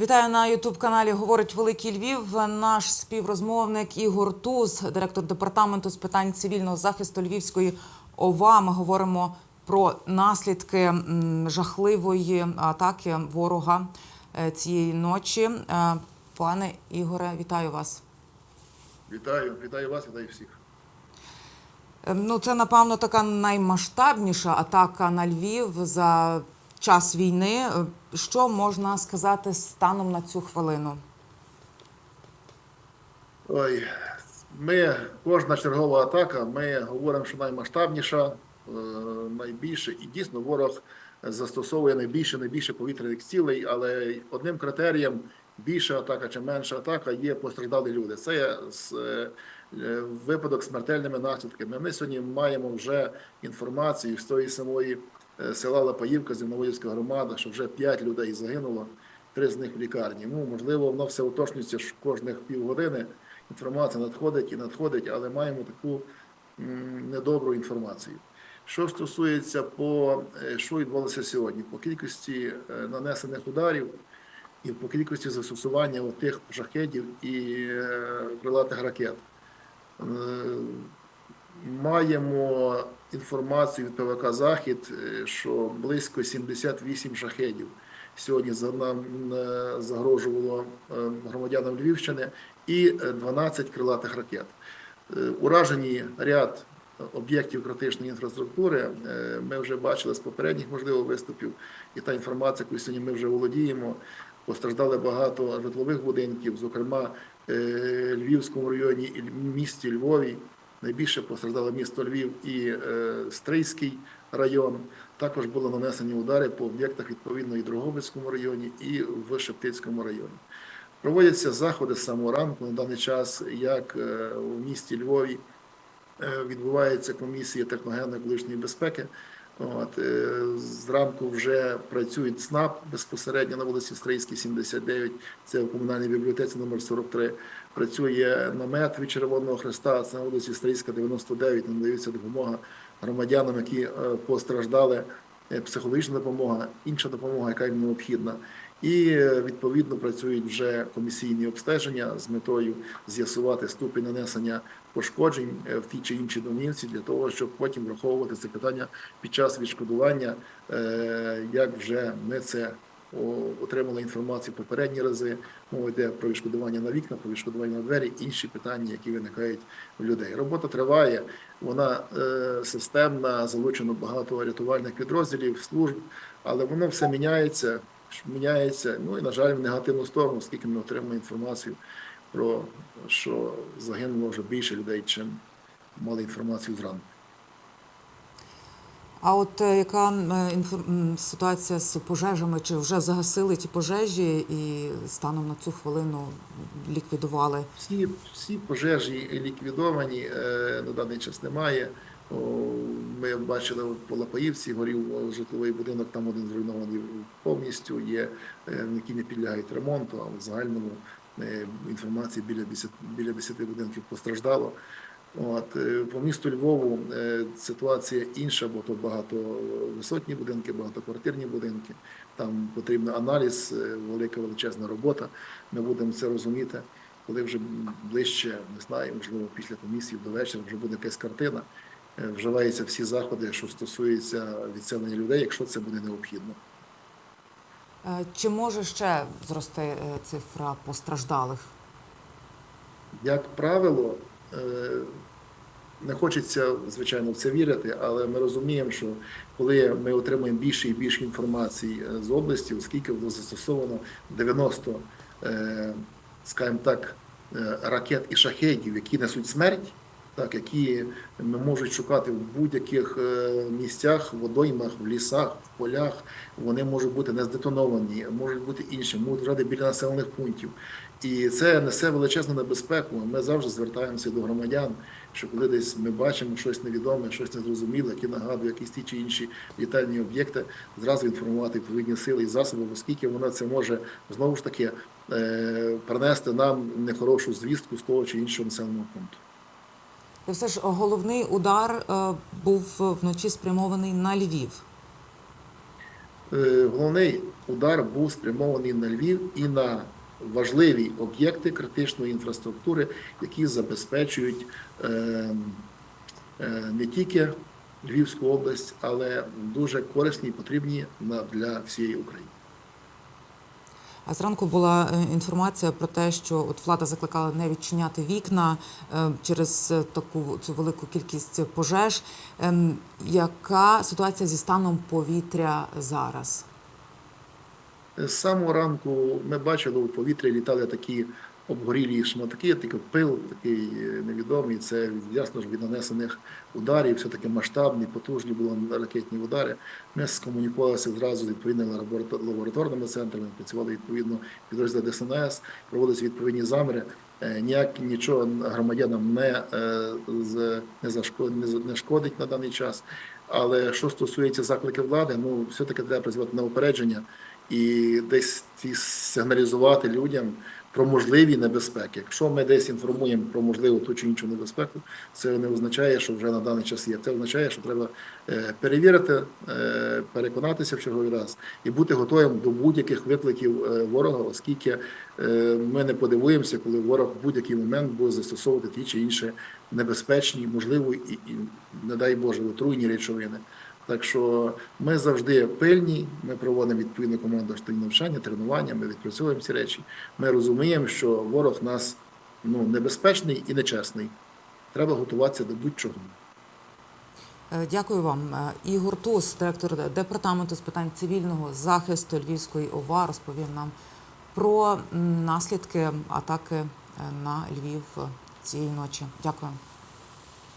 Вітаю на Ютуб каналі Говорить Великий Львів. Наш співрозмовник Ігор Туз, директор департаменту з питань цивільного захисту Львівської ОВА. Ми говоримо про наслідки жахливої атаки ворога е, цієї ночі. Е, Пане Ігоре, вітаю вас. Вітаю, вітаю вас, вітаю всіх. Е, Ну, це напевно така наймасштабніша атака на Львів за час війни. Е, Що можна сказати станом на цю хвилину? Ой, ми, кожна чергова атака, ми говоримо, що наймасштабніша, е, найбільше, і дійсно ворог застосовує найбільше, найбільше повітряних цілей, але одним критерієм більша атака чи менша атака є постраждалі люди. Це є е, випадок з смертельними наслідками. Ми сьогодні маємо вже інформацію з тої самої села Лапаївка, Зімноводівська громада, що вже 5 людей загинуло, три з них в лікарні. Ну, можливо, воно все уточнюється що кожних півгодини. Інформація надходить і надходить, але маємо таку недобру інформацію. Що стосується по е, що відбулося сьогодні, по кількості е, нанесених ударів і по кількості застосування тих шахедів і е, крилатих ракет. Маємо інформацію від ПВК Захід, е, що близько 78 шахедів сьогодні нам е, загрожувало е, громадянам Львівщини і е, 12 крилатих ракет. Уражені ряд об'єктів критичної інфраструктури. Ми вже бачили з попередніх можливо виступів, і та інформація, яку сьогодні ми вже володіємо. Постраждали багато житлових будинків, зокрема Львівському районі і місті Львові. Найбільше постраждало місто Львів і е, Стрийський район. Також були нанесені удари по об'єктах відповідно і Дрогобицькому районі, і в Шептицькому районі. Проводяться заходи з самого ранку на даний час, як е, у місті Львові е, відбувається комісія техногенно-екологічної безпеки. От, е, зранку вже працює ЦНАП безпосередньо на вулиці Стрийській, 79, це в комунальній бібліотеці номер 43. Працює намет від Червоного Хреста, це на вулиці Стрийська, 99, надається допомога громадянам, які е, постраждали, е, психологічна допомога, інша допомога, яка їм необхідна. І відповідно працюють вже комісійні обстеження з метою з'ясувати ступінь нанесення пошкоджень е, в тій чи іншій домівці для того, щоб потім враховувати це питання під час відшкодування, е, як вже ми це отримали інформацію попередні рази. Мова йде про відшкодування на вікна, про відшкодування на двері, інші питання, які виникають у людей. Робота триває, вона е, системна, залучено багато рятувальних підрозділів, служб, але воно все міняється, міняється. Ну і на жаль, в негативну сторону, оскільки ми отримуємо інформацію про що загинуло вже більше людей, чим мали інформацію зранку. А от е, яка е, ситуація з пожежами? Чи вже загасили ті пожежі і станом на цю хвилину ліквідували? Всі, всі пожежі ліквідовані, е, на даний час немає. Ми бачили по Лапаївці, горів житловий будинок, там один зруйнований повністю, є, е, які не підлягають ремонту, але в загальному е, інформації біля 10, біля 10 будинків постраждало. От, е, по місту Львову е, ситуація інша, бо тут багато висотні будинки, багатоквартирні будинки. Там потрібен аналіз, е, велика величезна робота. Ми будемо це розуміти, коли вже ближче, не знаю, можливо, після комісії до вечора вже буде якась картина. Е, Вживаються всі заходи, що стосуються відселення людей, якщо це буде необхідно. Е, Чи може ще зрости е, цифра постраждалих? Як правило, не хочеться, звичайно, в це вірити, але ми розуміємо, що коли ми отримуємо більше і більше інформації з області, оскільки було застосовано 90, е, скажімо так, ракет і шахедів, які несуть смерть, так, які можуть шукати в будь-яких е, місцях, водоймах, в лісах, в полях. Вони можуть бути не здетоновані, можуть бути інші, можуть лежати біля населених пунктів. І це несе величезну небезпеку. Ми завжди звертаємося до громадян, що коли десь ми бачимо щось невідоме, щось незрозуміле, яке нагадує якісь ті чи інші літальні об'єкти, зразу інформувати відповідні сили і засоби, оскільки воно це може знову ж таки е, принести нам нехорошу звістку з того чи іншого населеного пункту. І все ж головний удар е, був вночі спрямований на Львів. е, головний удар був спрямований на Львів і на важливі об'єкти критичної інфраструктури, які забезпечують е, е, не тільки Львівську область, але дуже корисні і потрібні для всієї України. А зранку була е, інформація про те, що от влада закликала не відчиняти вікна е, через е, таку цю велику кількість пожеж. Ем, Яка ситуація зі станом повітря зараз? З самого ранку ми бачили у повітрі літали такі обгорілі шматки, такий пил, такий е, невідомий. Це ясно ж від нанесених ударів, все таки масштабні, потужні були ракетні удари. Ми скомунікувалися зразу з відповідними лаборато- лабораторними центрами, працювали відповідно підрозділи ДСНС, проводилися відповідні заміри. Е, Ніяк нічого громадянам не, е, не, зашкод, не, шкодить на даний час. Але що стосується закликів влади, ну все-таки треба працювати на упередження і десь сигналізувати людям про можливі небезпеки. Якщо ми десь інформуємо про можливу ту чи іншу небезпеку, це не означає, що вже на даний час є. Це означає, що треба е, перевірити, е, переконатися в черговий раз і бути готовим до будь-яких викликів е, ворога, оскільки ми не подивуємося, коли ворог в будь-який момент буде застосовувати ті чи інші небезпечні, можливо, і, і не дай Боже, отруйні речовини. Так що ми завжди пильні, ми проводимо відповідну команду навчання, тренування, ми відпрацьовуємо ці речі. Ми розуміємо, що ворог нас ну, небезпечний і нечесний. Треба готуватися до будь-чого. Е, Дякую вам. Е, Ігор Туз, директор департаменту з питань цивільного захисту Львівської ОВА, розповів нам про наслідки атаки е, на Львів цієї ночі. Дякую.